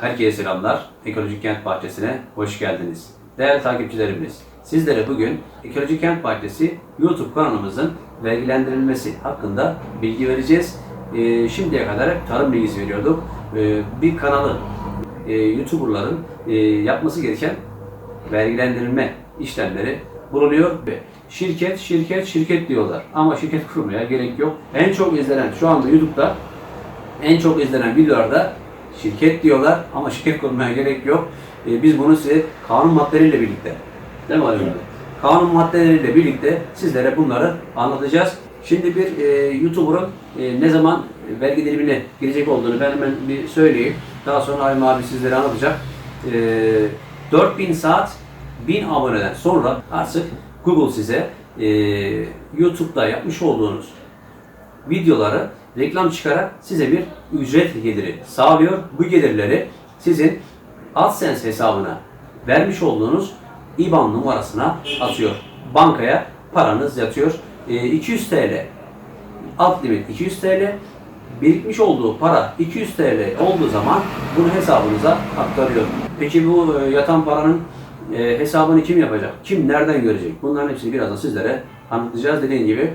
Herkese selamlar. Ekolojik Kent Bahçesi'ne hoş geldiniz. Değerli takipçilerimiz, sizlere bugün Ekolojik Kent Bahçesi YouTube kanalımızın vergilendirilmesi hakkında bilgi vereceğiz. Ee, şimdiye kadar hep tarım bilgisi veriyorduk. Ee, bir kanalı e, YouTuber'ların e, yapması gereken vergilendirilme işlemleri bulunuyor ve şirket, şirket, şirket diyorlar. Ama şirket kurmaya gerek yok. En çok izlenen şu anda YouTube'da en çok izlenen videolarda şirket diyorlar ama şirket kurmaya gerek yok. Ee, biz bunu size kanun maddeleriyle birlikte değil mi Ali Bey? Kanun maddeleriyle birlikte sizlere bunları anlatacağız. Şimdi bir e, YouTuber'ın e, ne zaman vergi dilimine girecek olduğunu ben hemen bir söyleyeyim. Daha sonra Halim abi sizlere anlatacak. E, 4000 saat 1000 aboneden sonra artık Google size e, YouTube'da yapmış olduğunuz videoları reklam çıkarak size bir ücret geliri sağlıyor. Bu gelirleri sizin AdSense hesabına vermiş olduğunuz IBAN numarasına atıyor. Bankaya paranız yatıyor. Ee, 200 TL alt limit 200 TL birikmiş olduğu para 200 TL olduğu zaman bunu hesabınıza aktarıyor. Peki bu e, yatan paranın e, hesabını kim yapacak? Kim nereden görecek? Bunların hepsini birazdan sizlere anlatacağız. Dediğim gibi e,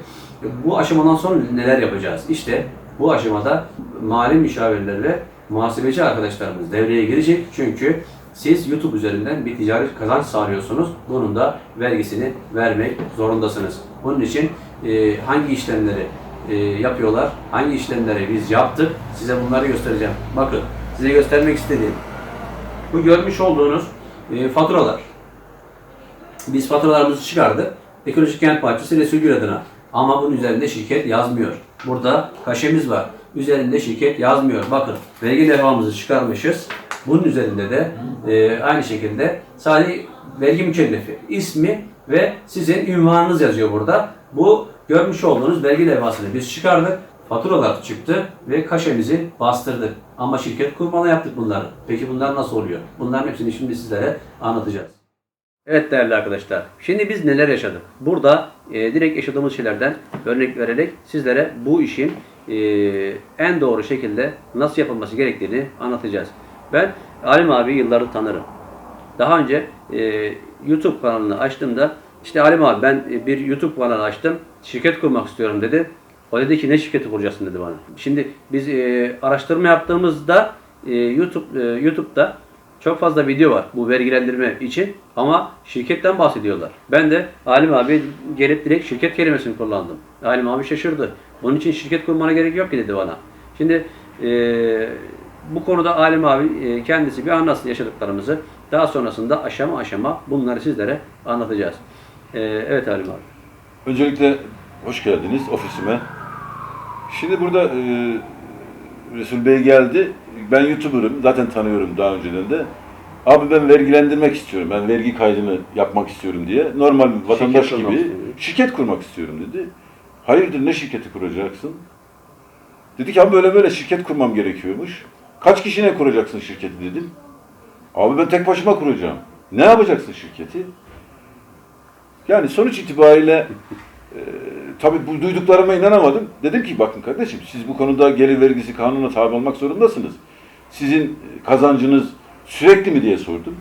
bu aşamadan sonra neler yapacağız? İşte bu aşamada mali müşavirler ve muhasebeci arkadaşlarımız devreye girecek. Çünkü siz YouTube üzerinden bir ticari kazanç sağlıyorsunuz. Bunun da vergisini vermek zorundasınız. Bunun için e, hangi işlemleri e, yapıyorlar, hangi işlemleri biz yaptık size bunları göstereceğim. Bakın size göstermek istediğim bu görmüş olduğunuz e, faturalar. Biz faturalarımızı çıkardık. Ekolojik Kent Bahçesi Resul Gül adına. Ama bunun üzerinde şirket yazmıyor. Burada kaşemiz var. Üzerinde şirket yazmıyor. Bakın vergi levhamızı çıkarmışız. Bunun üzerinde de e, aynı şekilde sadece vergi mükellefi ismi ve sizin ünvanınız yazıyor burada. Bu görmüş olduğunuz vergi levhasını biz çıkardık. Faturalar çıktı ve kaşemizi bastırdık. Ama şirket kurmalı yaptık bunları. Peki bunlar nasıl oluyor? Bunların hepsini şimdi sizlere anlatacağız. Evet değerli arkadaşlar. Şimdi biz neler yaşadık? Burada e, direkt yaşadığımız şeylerden örnek vererek sizlere bu işin e, en doğru şekilde nasıl yapılması gerektiğini anlatacağız. Ben Alim abi yılları tanırım. Daha önce e, YouTube kanalını açtığımda işte Alim abi ben e, bir YouTube kanalı açtım. Şirket kurmak istiyorum dedi. O dedi ki ne şirketi kuracaksın dedi bana. Şimdi biz e, araştırma yaptığımızda e, YouTube e, YouTube'da çok fazla video var bu vergilendirme için ama şirketten bahsediyorlar. Ben de Alim abi gelip direkt şirket kelimesini kullandım. Alim abi şaşırdı. Bunun için şirket kurmana gerek yok ki dedi bana. Şimdi e, bu konuda Alim abi e, kendisi bir anlatsın yaşadıklarımızı. Daha sonrasında aşama aşama bunları sizlere anlatacağız. E, evet Alim abi. Öncelikle hoş geldiniz ofisime. Şimdi burada e, Resul Bey geldi. Ben YouTuber'ım. Zaten tanıyorum daha önceden de. Abi ben vergilendirmek istiyorum. Ben vergi kaydını yapmak istiyorum diye. Normal bir vatandaş kurmak gibi şirket kurmak istiyorum dedi. Hayırdır ne şirketi kuracaksın? Dedi ki abi böyle böyle şirket kurmam gerekiyormuş. Kaç kişine kuracaksın şirketi dedim. Abi ben tek başıma kuracağım. Ne yapacaksın şirketi? Yani sonuç itibariyle e, tabii bu duyduklarıma inanamadım. Dedim ki bakın kardeşim siz bu konuda gelir vergisi kanununa tabi olmak zorundasınız. Sizin kazancınız sürekli mi diye sordum.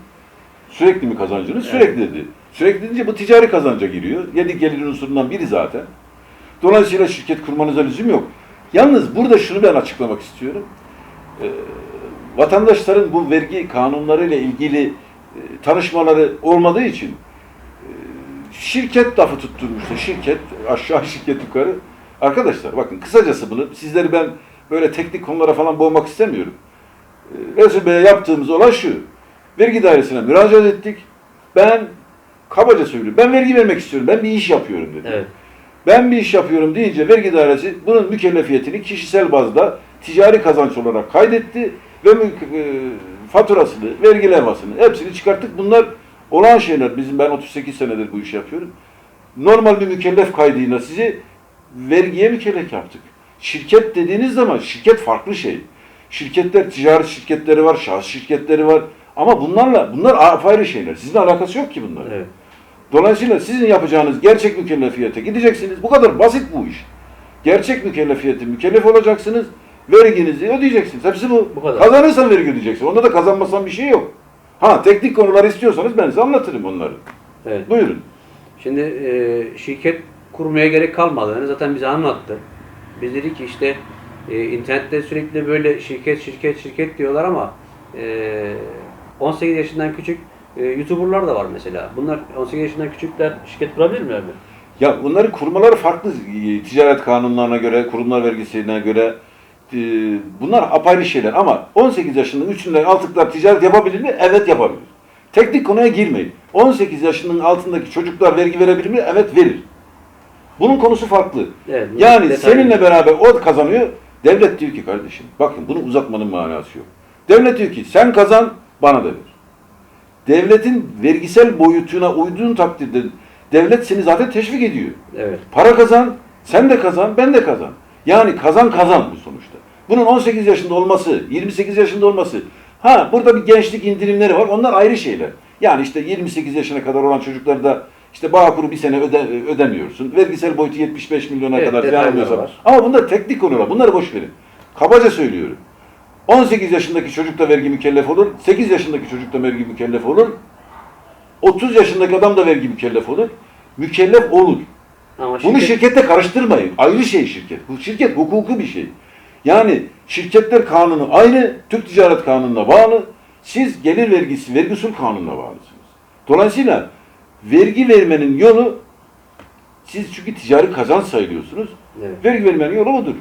Sürekli mi kazancınız? Sürekli dedi. Sürekli deyince bu ticari kazanca giriyor. Yedi gelir unsurundan biri zaten. Dolayısıyla şirket kurmanıza lüzum yok. Yalnız burada şunu ben açıklamak istiyorum. Ee, vatandaşların bu vergi kanunlarıyla ilgili e, tanışmaları olmadığı için e, şirket lafı tutturmuşlar. Şirket aşağı şirket yukarı. Arkadaşlar bakın kısacası bunu sizleri ben böyle teknik konulara falan boğmak istemiyorum. Ee, Resul Bey'e yaptığımız olay şu. Vergi dairesine müracaat ettik. Ben kabaca söylüyorum. Ben vergi vermek istiyorum. Ben bir iş yapıyorum dedi. Evet. Ben bir iş yapıyorum deyince vergi dairesi bunun mükellefiyetini kişisel bazda ticari kazanç olarak kaydetti ve e, faturasını, vergi levhasını hepsini çıkarttık. Bunlar olan şeyler. Bizim ben 38 senedir bu işi yapıyorum. Normal bir mükellef kaydıyla sizi vergiye mükellef yaptık. Şirket dediğiniz zaman şirket farklı şey. Şirketler, ticaret şirketleri var, şahıs şirketleri var. Ama bunlarla, bunlar ayrı şeyler. Sizin alakası yok ki bunlar. Evet. Dolayısıyla sizin yapacağınız gerçek mükellefiyete gideceksiniz. Bu kadar basit bu iş. Gerçek mükellefiyete mükellef olacaksınız Verginizi ödeyeceksiniz. Hepsi bu. Bu kadar. Kazanırsan vergi ödeyeceksin. Onda da kazanmasan bir şey yok. Ha teknik konular istiyorsanız ben size anlatırım onları. Evet. Buyurun. Şimdi e, şirket kurmaya gerek kalmadığını zaten bize anlattı. Biz dedik ki işte e, internette sürekli böyle şirket şirket şirket diyorlar ama e, 18 yaşından küçük e, YouTuber'lar da var mesela. Bunlar 18 yaşından küçükler şirket kurabilir mi abi? Ya bunların kurmaları farklı. E, Ticaret kanunlarına göre, kurumlar vergisine göre e, bunlar apayrı şeyler ama 18 yaşının üstünden altıklar ticaret yapabilir mi? Evet yapabilir. Teknik konuya girmeyin. 18 yaşının altındaki çocuklar vergi verebilir mi? Evet verir. Bunun konusu farklı. Evet, yani detaylı. seninle beraber o kazanıyor. Devlet diyor ki kardeşim bakın bunu uzatmanın manası yok. Devlet diyor ki sen kazan bana da ver. Devletin vergisel boyutuna uyduğun takdirde devlet seni zaten teşvik ediyor. Evet. Para kazan, sen de kazan, ben de kazan. Yani kazan kazan bu sonuçta. Bunun 18 yaşında olması, 28 yaşında olması. Ha burada bir gençlik indirimleri var. Onlar ayrı şeyler. Yani işte 28 yaşına kadar olan çocuklarda işte Bağkur'u bir sene öde, ödemiyorsun. Vergisel boyutu 75 milyona Evet, kadar falan alıyorsan. var. Ama bunlar teknik konular. Bunları boş verin. Kabaca söylüyorum. 18 yaşındaki çocuk da vergi mükellef olur. 8 yaşındaki çocuk da vergi mükellef olur. 30 yaşındaki adam da vergi mükellef olur. Mükellef olur. Ama Bunu şirket- şirkette karıştırmayın. Ayrı şey şirket. Bu şirket hukuku bir şey. Yani şirketler kanunu aynı, Türk Ticaret Kanunu'na bağlı. Siz gelir vergisi, vergi usul kanununa bağlısınız. Dolayısıyla vergi vermenin yolu siz çünkü ticari kazanç sayılıyorsunuz. Evet. Vergi vermenin yolu odur.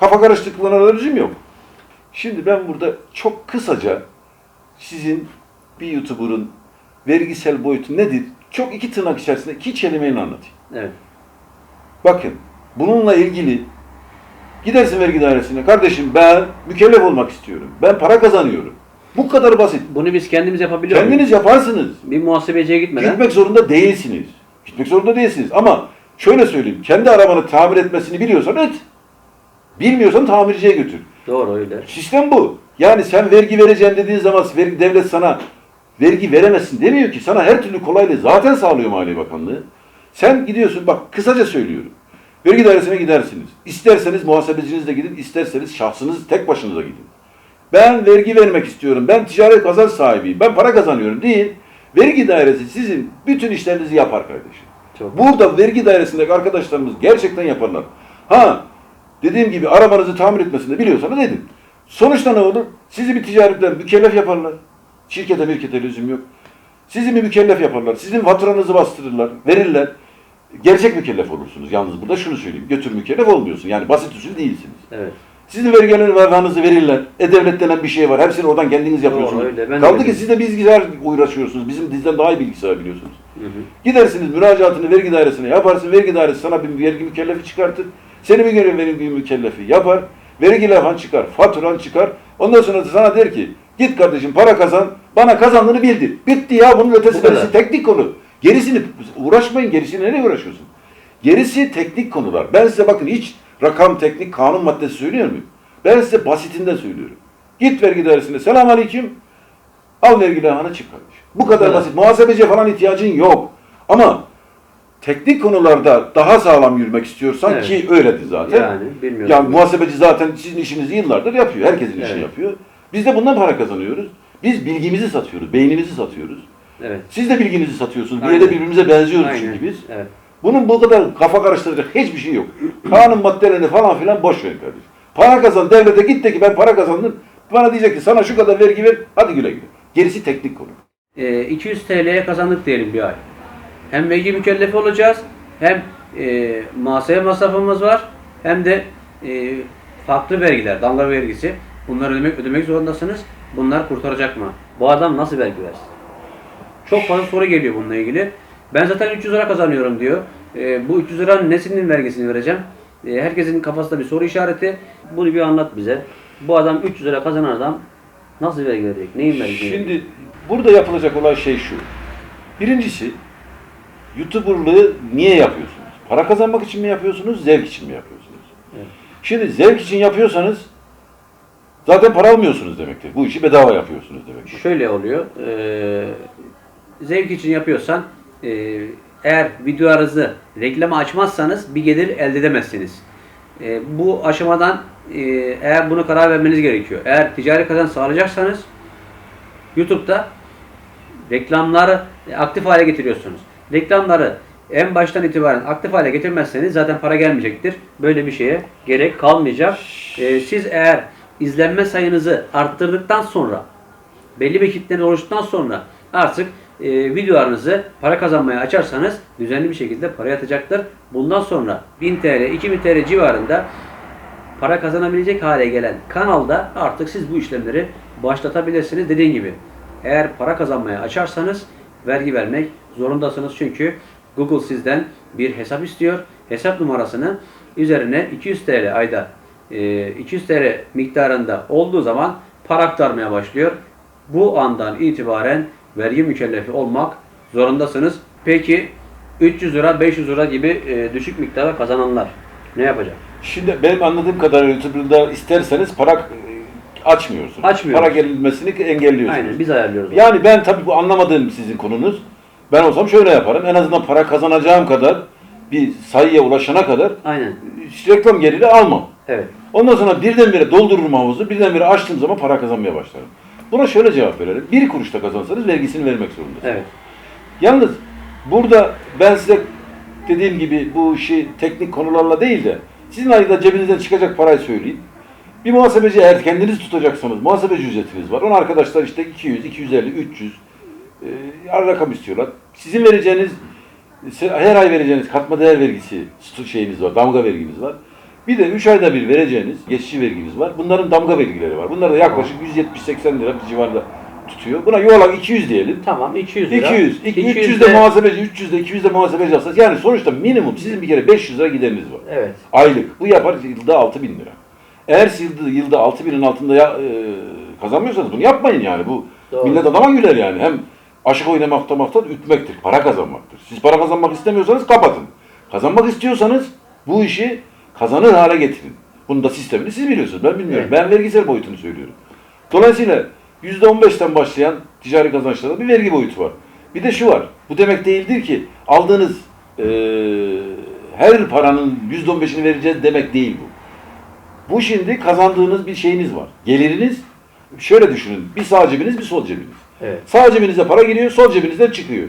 Kafa karışıklığına lüzum yok. Şimdi ben burada çok kısaca sizin bir YouTuber'ın vergisel boyutu nedir? Çok iki tırnak içerisinde iki kelimeyle anlatayım. Evet. Bakın bununla ilgili gidersin vergi dairesine. Kardeşim ben mükellef olmak istiyorum. Ben para kazanıyorum. Bu kadar basit. Bunu biz kendimiz yapabiliyor muyuz? Kendiniz yaparsınız. Bir muhasebeciye gitmeden. Gitmek zorunda değilsiniz. Gitmek zorunda değilsiniz. Ama şöyle söyleyeyim. Kendi arabanı tamir etmesini biliyorsan et. Bilmiyorsan tamirciye götür. Doğru öyle. Sistem bu. Yani sen vergi vereceğim dediğin zaman vergi, devlet sana vergi veremezsin demiyor ki. Sana her türlü kolaylığı zaten sağlıyor Maliye Bakanlığı. Sen gidiyorsun bak kısaca söylüyorum. Vergi dairesine gidersiniz. İsterseniz muhasebecinizle gidin, isterseniz şahsınız tek başınıza gidin. Ben vergi vermek istiyorum. Ben ticaret kazanç sahibiyim. Ben para kazanıyorum değil. Vergi dairesi sizin bütün işlerinizi yapar kardeşim. Çok. Burada vergi dairesindeki arkadaşlarımız gerçekten yaparlar. Ha, dediğim gibi arabanızı tamir etmesini biliyorsanız edin. Sonuçta ne olur? Sizi bir ticaretten mükellef yaparlar. Şirkete mirkete lüzum yok. Sizi bir mükellef yaparlar. Sizin faturanızı bastırırlar, verirler. Gerçek mükellef olursunuz. Yalnız burada şunu söyleyeyim. Götür mükellef olmuyorsun. Yani basit usul değilsiniz. Evet. Sizin vergilerin vervanızı verirler. E-Devlet denen bir şey var. Hepsini oradan kendiniz yapıyorsunuz. öyle. Ben de Kaldı ki siz de bilgisayar uğraşıyorsunuz. Bizim bizden daha iyi bilgisayar biliyorsunuz. Hı hı. Gidersiniz müracaatını vergi dairesine yaparsın. Vergi dairesi sana bir vergi mükellefi çıkartır. Seni bir göre vergi mükellefi yapar. Vergi levhan çıkar, faturan çıkar. Ondan sonra da sana der ki git kardeşim para kazan, bana kazandığını bildir. Bitti ya bunun ötesi Bu teknik konu. Gerisini uğraşmayın, gerisini nereye uğraşıyorsun? Gerisi teknik konular. Ben size bakın hiç rakam, teknik, kanun maddesi söylüyor muyum? Ben size basitinden söylüyorum. Git vergi dairesine selam aleyküm. Al vergi levhanı çık kardeşim. Bu kadar basit. Muhasebeciye falan ihtiyacın yok. Ama teknik konularda daha sağlam yürümek istiyorsan Evet. ki öyledir zaten. Yani bilmiyorum. Yani muhasebeci zaten sizin işinizi yıllardır yapıyor. Herkesin işini Evet. yapıyor. Biz de bundan para kazanıyoruz. Biz bilgimizi satıyoruz, beynimizi satıyoruz. Evet. Siz de bilginizi satıyorsunuz. Bir Aynen. de birbirimize benziyoruz Aynen. çünkü biz. Evet. Bunun bu kadar kafa karıştıracak hiçbir şey yok. Kanun maddelerini falan filan boş ver kardeşim. Para kazan devlete git de ki ben para kazandım. Bana diyecek ki sana şu kadar vergi ver. Hadi güle güle. Gerisi teknik konu. Ee, 200 TL'ye kazandık diyelim bir ay. Hem vergi mükellefi olacağız, hem e, muhasebe masrafımız var, hem de e, farklı vergiler, damga vergisi. Bunları ödemek, ödemek zorundasınız. Bunlar kurtaracak mı? Bu adam nasıl vergi versin? Çok fazla soru geliyor bununla ilgili. Ben zaten 300 lira kazanıyorum diyor. E, bu 300 liranın nesinin vergisini vereceğim? E, herkesin kafasında bir soru işareti. Bunu bir anlat bize. Bu adam 300 lira kazanan adam nasıl vergi verecek? Neyin vergisini verecek? Şimdi burada yapılacak olan şey şu. Birincisi YouTuber'lığı niye yapıyorsunuz? Para kazanmak için mi yapıyorsunuz, zevk için mi yapıyorsunuz? Evet. Şimdi zevk için yapıyorsanız zaten para almıyorsunuz demektir. Bu işi bedava yapıyorsunuz demektir. Şöyle oluyor. eee, zevk için yapıyorsan eee, eğer videolarınızı reklama açmazsanız bir gelir elde edemezsiniz. Eee, bu aşamadan e, eğer bunu karar vermeniz gerekiyor. Eğer ticari kazanç sağlayacaksanız YouTube'da reklamları aktif hale getiriyorsunuz. Reklamları en baştan itibaren aktif hale getirmezseniz zaten para gelmeyecektir. Böyle bir şeye gerek kalmayacak. Ee, siz eğer izlenme sayınızı arttırdıktan sonra belli bir kitleniz oluştuktan sonra artık e, videolarınızı para kazanmaya açarsanız düzenli bir şekilde para yatacaktır. Bundan sonra 1000 TL, 2000 TL civarında para kazanabilecek hale gelen kanalda artık siz bu işlemleri başlatabilirsiniz. Dediğim gibi eğer para kazanmaya açarsanız vergi vermek zorundasınız. Çünkü Google sizden bir hesap istiyor. Hesap numarasını üzerine 200 TL ayda e, 200 TL miktarında olduğu zaman para aktarmaya başlıyor. Bu andan itibaren vergi mükellefi olmak zorundasınız. Peki 300 lira, 500 lira gibi e, düşük miktarda kazananlar ne yapacak? Şimdi benim anladığım kadarıyla YouTube'da isterseniz para e, açmıyorsunuz. Açmıyoruz. Para gelmesini engelliyorsunuz. Aynen biz ayarlıyoruz. onu. Yani ben tabii bu anlamadığım sizin konunuz. Ben olsam şöyle yaparım. En azından para kazanacağım kadar bir sayıya ulaşana kadar Aynen. reklam geliri almam. Evet. Ondan sonra birdenbire doldururum havuzu, birdenbire açtığım zaman para kazanmaya başlarım. Buna şöyle cevap verelim. Bir kuruşta kazansanız vergisini vermek zorundasınız. Evet. Yalnız burada ben size dediğim gibi bu işi teknik konularla değil de sizin ayda cebinizden çıkacak parayı söyleyeyim. Bir muhasebeci eğer kendiniz tutacaksanız muhasebeci ücretiniz var. Onun arkadaşlar işte 200, 250, 300 e, rakam istiyorlar. Sizin vereceğiniz her ay vereceğiniz katma değer vergisi şeyiniz var, damga verginiz var. Bir de 3 ayda bir vereceğiniz geçici verginiz var. Bunların damga vergileri var. Bunlar da yaklaşık 170-80 lira bir civarında tutuyor. Buna yuvarlak 200 diyelim. Tamam 200 lira. 200, 200 300 de- de muhasebeci, 300 de 200 de muhasebeci alsanız yani sonuçta minimum sizin bir kere 500 lira gideriniz var. Evet. Aylık. Bu yapar yılda 6000 lira. Eğer siz yılda, yılda 6000'in altında ya, e, kazanmıyorsanız bunu yapmayın yani. Bu Doğru. millet adama güler yani. Hem aşık oynamakta maksat ütmektir, para kazanmaktır. Siz para kazanmak istemiyorsanız kapatın. Kazanmak istiyorsanız bu işi kazanır hale getirin. Bunun da sistemini siz biliyorsunuz. Ben bilmiyorum. Evet. Ben vergisel boyutunu söylüyorum. Dolayısıyla %15'ten başlayan ticari kazançlarda bir vergi boyutu var. Bir de şu var. Bu demek değildir ki aldığınız eee, her paranın %15'ini vereceğiz demek değil bu. Bu şimdi kazandığınız bir şeyiniz var. Geliriniz şöyle düşünün. Bir sağ cebiniz bir sol cebiniz. Evet. Sağ cebinize para giriyor, sol cebinizden çıkıyor.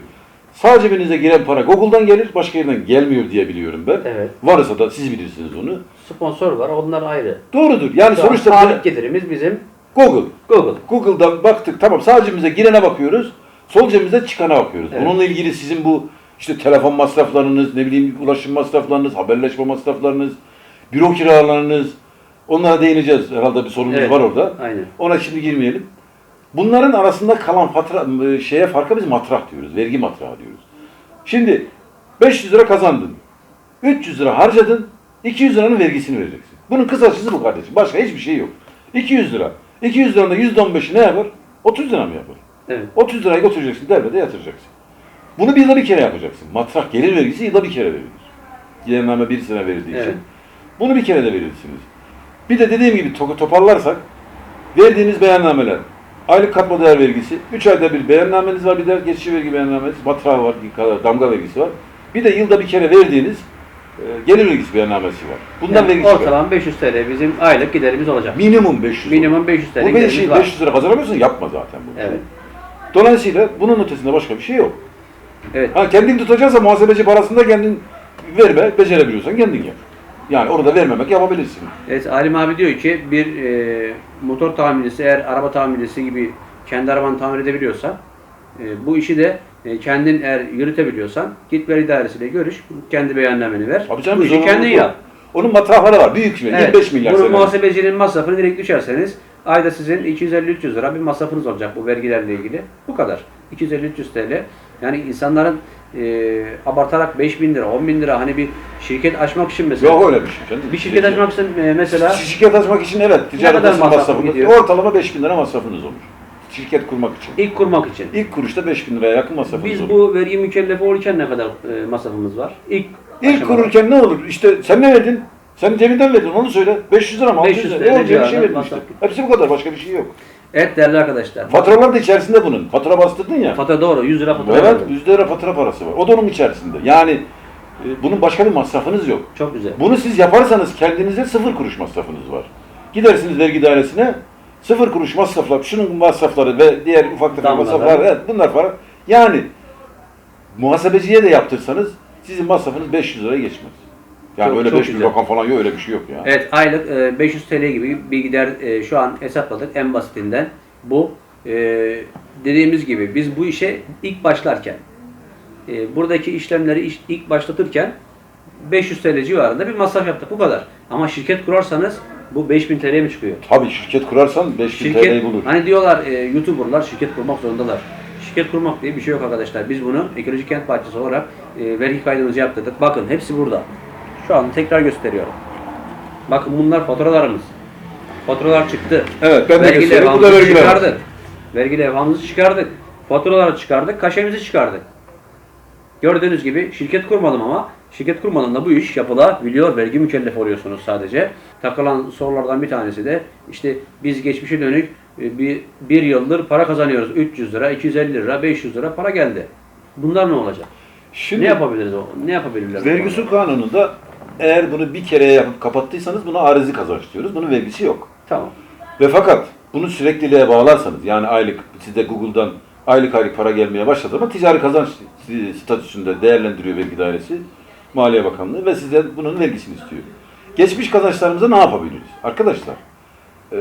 Sağ cebinize giren para Google'dan gelir, başka yerden gelmiyor diye biliyorum ben. Evet. Varsa da siz bilirsiniz onu. Sponsor var. Onlar ayrı. Doğrudur. Yani Şu an sonuçta sabit getirimiz bizim Google. Google. Google'dan baktık tamam sağ cebimize girene bakıyoruz. Sol cebimize çıkana bakıyoruz. Evet. Bununla ilgili sizin bu işte telefon masraflarınız, ne bileyim ulaşım masraflarınız, haberleşme masraflarınız, büro kiralarınız onlara değineceğiz. Herhalde bir sorunuz Evet. var orada. Aynen. Ona şimdi girmeyelim. Bunların arasında kalan fatura, e, şeye farka biz matrah diyoruz. Vergi matrahı diyoruz. Şimdi 500 lira kazandın. 300 lira harcadın. 200 liranın vergisini vereceksin. Bunun kısacası bu kardeşim. Başka hiçbir şey yok. 200 lira. 200 liranın da %15'i ne yapar? 30 lira mı yapar? Evet. 30 lirayı götüreceksin devlete yatıracaksın. Bunu bir yılda bir kere yapacaksın. Matrah gelir vergisi yılda bir kere verilir. Genelname bir sene verildiği Evet. için. Bunu bir kere de verirsiniz. Bir de dediğim gibi to- toparlarsak verdiğiniz beyannameler, aylık katma değer vergisi, 3 ayda bir beyannameniz var, bir de geçici vergi beyannameniz, matrah var, damga vergisi var. Bir de yılda bir kere verdiğiniz e, gelir vergisi beyannamesi var. Bundan Yani vergisi var. ortalama 500 TL bizim aylık giderimiz olacak. Minimum 500. Minimum 500 TL Bu giderimiz 500, var. 500 lira kazanamıyorsun yapma zaten bunu. Evet. Dolayısıyla bunun ötesinde başka bir şey yok. Evet. Ha kendin tutacaksa muhasebeci parasını da kendin verme, becerebiliyorsan kendin yap. Yani orada vermemek yapabilirsin. Evet Alim abi diyor ki bir e, motor tamircisi eğer araba tamircisi gibi kendi arabanı tamir edebiliyorsa e, bu işi de e, kendin eğer yürütebiliyorsan git veri dairesiyle görüş, kendi beyannameni ver. Abi canım bu işi kendin yap. Onun matrahları var. Büyük mi? Evet. 25 milyar Bunun muhasebecinin masrafını direkt düşerseniz ayda sizin 250-300 lira bir masrafınız olacak bu vergilerle ilgili. Bu kadar. 250-300 TL. Yani insanların e, abartarak 5000 lira, 10 bin lira hani bir şirket açmak için mesela Yok öyle bir şey. canım. bir şirket açmak için e, mesela Şirket açmak için evet. Ticaret masrafı masrafı masrafınız. gidiyor? Ortalama 5 bin lira masrafınız olur. Şirket kurmak için. ilk kurmak için. İlk kuruşta 5 bin liraya yakın masrafınız Biz olur. bu vergi mükellefi olurken ne kadar e, masrafımız var? İlk İlk aşamada. kururken ne olur? İşte sen ne verdin? Sen cebinden verdin onu söyle. 500 lira mı? 600 500 lira. TL Ne olacak bir şey verdin işte. Hepsi bu kadar. Başka bir şey yok. Evet değerli arkadaşlar. Faturalar da içerisinde bunun. Fatura bastırdın ya. Fatura doğru 100 lira fatura. Evet, verdim. 100 lira fatura parası var. O da onun içerisinde. Yani e, bunun başka bir masrafınız yok. Çok güzel. Bunu siz yaparsanız kendinize sıfır kuruş masrafınız var. Gidersiniz vergi dairesine sıfır kuruş masraflar, şunun masrafları ve diğer ufak tefek masraflar, evet bunlar falan. Yani muhasebeciye de yaptırsanız sizin masrafınız 500 liraya geçmez. Yani Çok- öyle çok 500 güzel. rakam falan yok öyle bir şey yok ya. Evet aylık e, 500 TL gibi bir gider e, şu an hesapladık en basitinden. Bu e, dediğimiz gibi biz bu işe ilk başlarken e, buradaki işlemleri iş- ilk başlatırken 500 TL civarında bir masraf yaptık bu kadar. Ama şirket kurarsanız bu 5000 TL'ye mi çıkıyor? Tabii şirket kurarsan 5000 TL'yi bulur. hani diyorlar e, YouTuber'lar şirket kurmak zorundalar. Şirket kurmak diye bir şey yok arkadaşlar. Biz bunu Ekolojik Kent Bahçesi olarak e, vergi kaydımızı yaptırdık. Bakın hepsi burada. Şu an tekrar gösteriyorum. Bakın bunlar faturalarımız. Faturalar çıktı. Evet ben de Vergi göstereyim. Bu da levhamızı vergiler. çıkardık. Vergi levhamızı çıkardık. Faturaları çıkardık. Kaşemizi çıkardık. Gördüğünüz gibi şirket kurmadım ama şirket kurmadığında bu iş yapılabiliyor. Vergi mükellefi oluyorsunuz sadece. Takılan sorulardan bir tanesi de işte biz geçmişe dönük e, bir, bir yıldır para kazanıyoruz. 300 lira, 250 lira, 500 lira para geldi. Bunlar ne olacak? Şimdi ne yapabiliriz o? Ne yapabilirler? bu vergi konuda? kanununda eğer bunu bir kere yapıp kapattıysanız buna arizi kazanç diyoruz. Bunun vergisi yok. Tamam. Ve fakat bunu sürekliliğe bağlarsanız yani aylık size Google'dan aylık aylık para gelmeye başladı ama ticari kazanç statüsünde değerlendiriyor vergi dairesi, Maliye Bakanlığı ve size bunun vergisini istiyor. Geçmiş kazançlarımıza ne yapabiliriz? Arkadaşlar, e,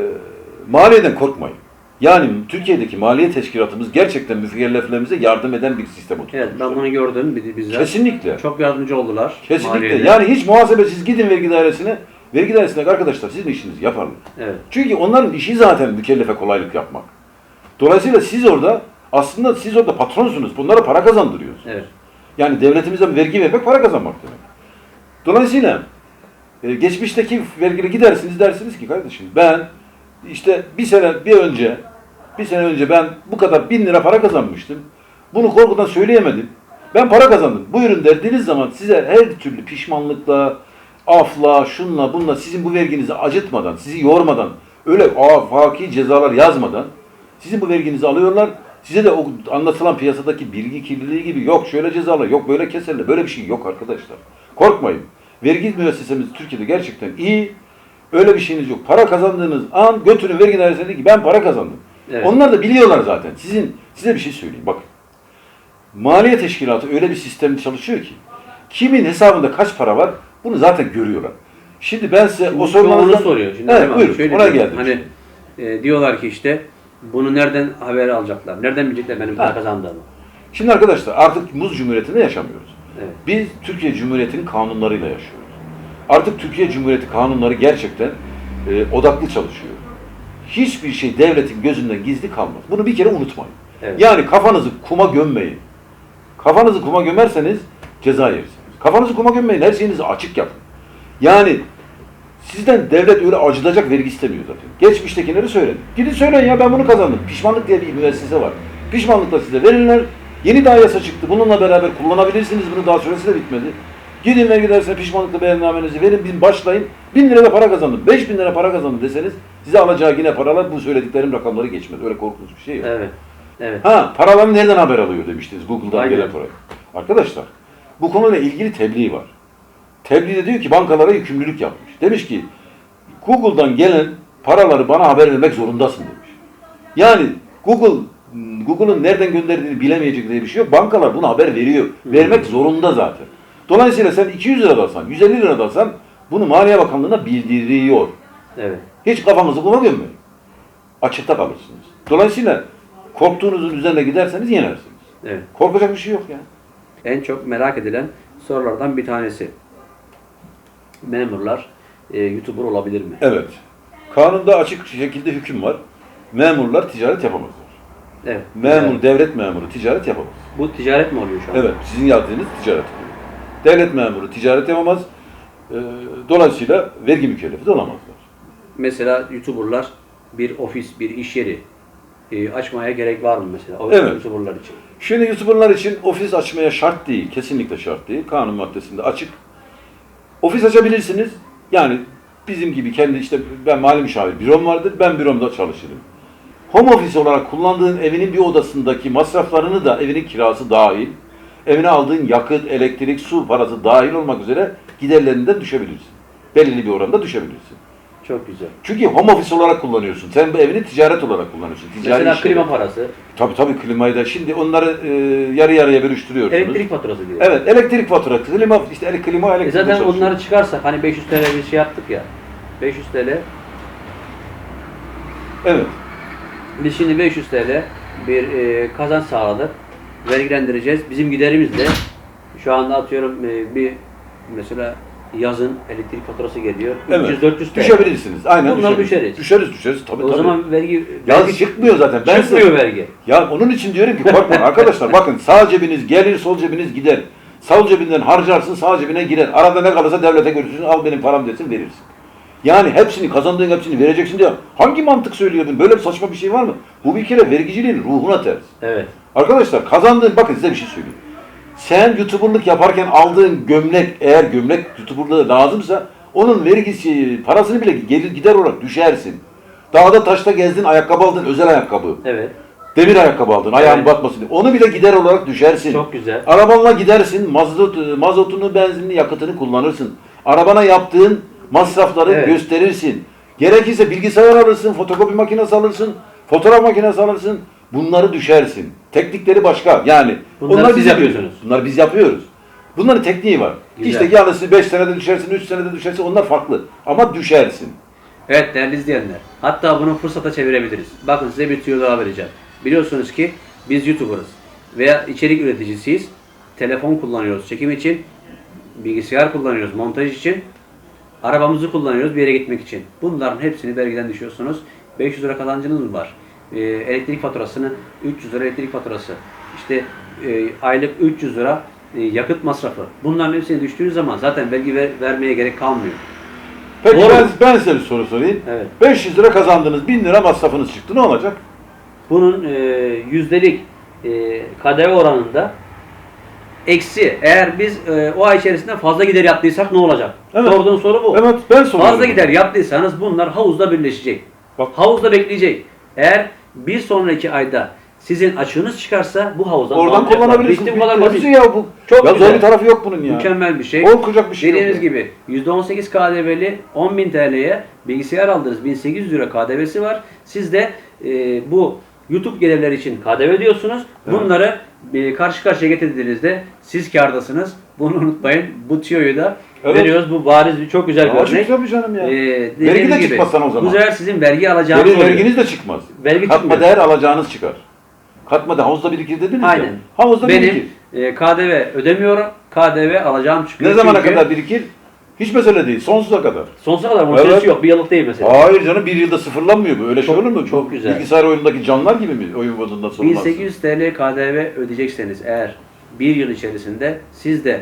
maliyeden korkmayın. Yani Türkiye'deki maliye teşkilatımız gerçekten mükelleflerimize yardım eden bir sistem oturtmuş. Evet ben bunu gördüm biz- bizler. Kesinlikle. Çok yardımcı oldular. Kesinlikle. maliyede. Yani hiç muhasebesiz gidin vergi dairesine. Vergi dairesindeki arkadaşlar sizin işinizi yaparlar. Evet. Çünkü onların işi zaten mükellefe kolaylık yapmak. Dolayısıyla siz orada aslında siz orada patronsunuz. Bunlara para kazandırıyorsunuz. Evet. Yani devletimizden vergi vermek para kazanmak demek. Dolayısıyla e, geçmişteki vergili gidersiniz dersiniz ki kardeşim ben işte bir sene bir önce bir sene önce ben bu kadar bin lira para kazanmıştım. Bunu korkudan söyleyemedim. Ben para kazandım. Buyurun dediğiniz zaman size her türlü pişmanlıkla, afla, şunla, bunla sizin bu verginizi acıtmadan, sizi yormadan, öyle afaki cezalar yazmadan sizin bu verginizi alıyorlar. Size de o anlatılan piyasadaki bilgi kirliliği gibi yok şöyle cezalar, yok böyle keserler. Böyle bir şey yok arkadaşlar. Korkmayın. Vergi müessesemiz Türkiye'de gerçekten iyi. Öyle bir şeyiniz yok. Para kazandığınız an götürün vergi dairesine deyin ki ben para kazandım. Evet. Onlar da biliyorlar zaten. Sizin size bir şey söyleyeyim. Bakın. Maliye teşkilatı öyle bir sistemde çalışıyor ki kimin hesabında kaç para var bunu zaten görüyorlar. Şimdi ben size o Şimdi sorularınızdan... onu soruyor. Şimdi evet, buyurun. şöyle Ona geldim. Hani e, diyorlar ki işte bunu nereden haber alacaklar? Nereden bilecekler benim para kazandığımı? Şimdi arkadaşlar artık muz cumhuriyetinde yaşamıyoruz. Evet. Biz Türkiye Cumhuriyeti'nin kanunlarıyla yaşıyoruz. Artık Türkiye Cumhuriyeti kanunları gerçekten e, odaklı çalışıyor. Hiçbir şey devletin gözünden gizli kalmaz. Bunu bir kere unutmayın. Evet. Yani kafanızı kuma gömmeyin. Kafanızı kuma gömerseniz ceza yersiniz. Kafanızı kuma gömmeyin. Her şeyinizi açık yapın. Yani sizden devlet öyle acıtacak vergi istemiyor zaten. Geçmiştekileri söyleyin. Gidin söyleyin ya ben bunu kazandım. Pişmanlık diye bir müessese var. Pişmanlıkla size verirler. Yeni daha yasa çıktı. Bununla beraber kullanabilirsiniz. Bunu daha süresi de bitmedi. Gidin vergi dairesine pişmanlıkla beyannamenizi verin. Bin başlayın. Bin lira da para kazandım. Beş bin lira para kazandım deseniz size alacağı yine paralar bu söylediklerim rakamları geçmez. Öyle korkunç bir şey yok. Evet. Evet. Ha paraları nereden haber alıyor demiştiniz Google'dan Aynen. gelen parayı. Arkadaşlar bu konuyla ilgili tebliğ var. Tebliğde diyor ki bankalara yükümlülük yapmış. Demiş ki Google'dan gelen paraları bana haber vermek zorundasın demiş. Yani Google Google'ın nereden gönderdiğini bilemeyecek diye bir şey yok. Bankalar bunu haber veriyor. Vermek zorunda zaten. Dolayısıyla sen 200 lira da alsan, 150 lira da alsan bunu Maliye Bakanlığı'na bildiriyor. Evet. Hiç kafanızı kuma gömmeyin. Açıkta kalırsınız. Dolayısıyla korktuğunuzun üzerine giderseniz yenersiniz. Evet. Korkacak bir şey yok ya. En çok merak edilen sorulardan bir tanesi. Memurlar e, YouTuber olabilir mi? Evet. Kanunda açık şekilde hüküm var. Memurlar ticaret yapamazlar. Evet. Memur, Evet. devlet memuru ticaret yapamaz. Bu ticaret mi oluyor şu an? Evet, sizin yazdığınız ticaret. Devlet memuru ticaret yapamaz. Ee, Dolayısıyla vergi mükellefi de olamazlar. Mesela YouTuberlar bir ofis, bir iş yeri e, açmaya gerek var mı mesela? O Evet. YouTuberlar için. Şimdi YouTuber'lar için ofis açmaya şart değil. Kesinlikle şart değil. Kanun maddesinde açık. Ofis açabilirsiniz. Yani bizim gibi kendi işte ben mali müşavir bürom vardır. Ben büromda çalışırım. Home office olarak kullandığın evinin bir odasındaki masraflarını da evinin kirası dahil, evine aldığın yakıt, elektrik, su parası dahil olmak üzere giderlerinden düşebilirsin. Belirli bir oranda düşebilirsin. Çok güzel. Çünkü home office olarak kullanıyorsun. Sen bu evini ticaret olarak kullanıyorsun. Ticari Mesela işleri. klima parası, Tabii tabii klimayı da şimdi onları e, yarı yarıya bölüştürüyorsunuz. elektrik faturası gibi. Evet elektrik faturası, klima, işte ele- klima E elektrik zaten onları çıkarsak hani 500 TL bir şey yaptık ya. 500 TL. Evet. Biz şimdi 500 TL bir e, kazanç sağladık. Vergilendireceğiz. Bizim giderimiz de şu anda atıyorum e, bir mesela yazın elektrik faturası geliyor. Evet. 300-400 TL. Düşebilirsiniz. Aynen Bunlar düşeriz. düşeriz. Düşeriz. Tabii o tabii. zaman vergi, ya vergi çıkmıyor zaten. Ben çıkmıyor size- vergi. Ya onun için diyorum ki korkmayın arkadaşlar bakın sağ cebiniz gelir sol cebiniz gider. Sol cebinden harcarsın sağ cebine girer. Arada ne kalırsa devlete görürsün al benim param desin verirsin. Yani hepsini kazandığın hepsini vereceksin diye hangi mantık söylüyordun? Böyle bir saçma bir şey var mı? Bu bir kere vergiciliğin ruhuna ters. Evet. Arkadaşlar kazandığın bakın size bir şey söyleyeyim. Sen YouTuber'lık yaparken aldığın gömlek eğer gömlek YouTuber'lığı lazımsa onun vergisi parasını bile gelir gider olarak düşersin. Dağda taşta gezdin ayakkabı aldın özel ayakkabı. Evet. Demir ayakkabı aldın ayağın Evet. batmasın diye. Onu bile gider olarak düşersin. Çok güzel. Arabanla gidersin mazot, mazotunu, benzinini, yakıtını kullanırsın. Arabana yaptığın masrafları Evet. gösterirsin. Gerekirse bilgisayar alırsın, fotokopi makinesi alırsın, fotoğraf makinesi alırsın. Bunları düşersin. Teknikleri başka. Yani Bunları onlar siz biz yapıyorsunuz. yapıyoruz. Bunları biz yapıyoruz. Bunların tekniği var. Güzel. İşte yanlısı 5 senede düşersin, 3 senede düşersin onlar farklı. Ama düşersin. Evet değerli izleyenler. Hatta bunu fırsata çevirebiliriz. Bakın size bir tüyo daha vereceğim. Biliyorsunuz ki biz YouTuber'ız veya içerik üreticisiyiz. Telefon kullanıyoruz çekim için, bilgisayar kullanıyoruz montaj için, arabamızı kullanıyoruz bir yere gitmek için. Bunların hepsini vergiden düşüyorsunuz. 500 lira kazancınız mı var? Ee, elektrik faturasını 300 lira elektrik faturası. İşte e, aylık 300 lira e, yakıt masrafı. Bunların hepsini düştüğünüz zaman zaten vergi ver- vermeye gerek kalmıyor. Peki Doğru. ben, ben size bir soru sorayım. Evet. 500 lira kazandınız, 1000 lira masrafınız çıktı. Ne olacak? Bunun e, yüzdelik e, KDV oranında eksi eğer biz e, o ay içerisinde fazla gider yaptıysak ne olacak? Evet. Sorduğun soru bu. Evet ben soruyorum. Fazla gider yaptıysanız bunlar havuzda birleşecek. Bak. Havuzda bekleyecek. Eğer bir sonraki ayda sizin açığınız çıkarsa bu havuzdan Oradan almayacaklar. kullanabilirsin. Bitti bu kadar basit. ya bu. Çok ya güzel. zor bir tarafı yok bunun ya. Mükemmel bir şey. Korkacak bir şey Dediğimiz yok. gibi %18 KDV'li 10.000 TL'ye bilgisayar aldınız 1800 lira KDV'si var. Siz de e, bu YouTube gelirleri için KDV ödüyorsunuz. Evet. Bunları e, karşı karşıya getirdiğinizde siz kârdasınız. Bunu unutmayın. Bu tüyoyu da Evet. veriyoruz. Bu bariz bir çok güzel bir Ya örnek. tabii canım ya. Ee, Vergi de gibi, çıkmaz sana o zaman. Bu sefer sizin vergi alacağınız Gelir oluyor. verginiz de çıkmaz. Vergi Katma çıkmıyor. değer alacağınız çıkar. Katma değer havuzda birikir dediniz ya. Aynen. Havuzda birikir. Benim e, KDV ödemiyorum. KDV alacağım çıkıyor. Ne zamana Çünkü kadar birikir? Hiç mesele değil. Sonsuza kadar. Sonsuza kadar bunun Evet. süresi yok. Bir yıllık değil mesela. Hayır canım bir yılda sıfırlanmıyor bu. Öyle şey Çok- olur mu? çok güzel. Bilgisayar oyunundaki canlar gibi mi oyun bazında sorulmaz? 1800 TL KDV ödeyecekseniz eğer bir yıl içerisinde siz de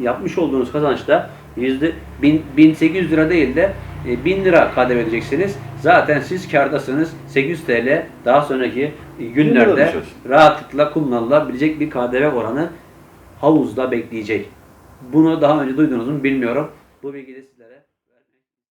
yapmış olduğunuz kazançta yüzde bin- 1800 lira değil de e, 1000 lira KDV ödeyeceksiniz. Zaten siz kârdasınız. 800 TL daha sonraki günlerde rahatlıkla kullanılabilecek bir KDV oranı havuzda bekleyecek. Bunu daha önce duydunuz mu bilmiyorum. Bu bilgi de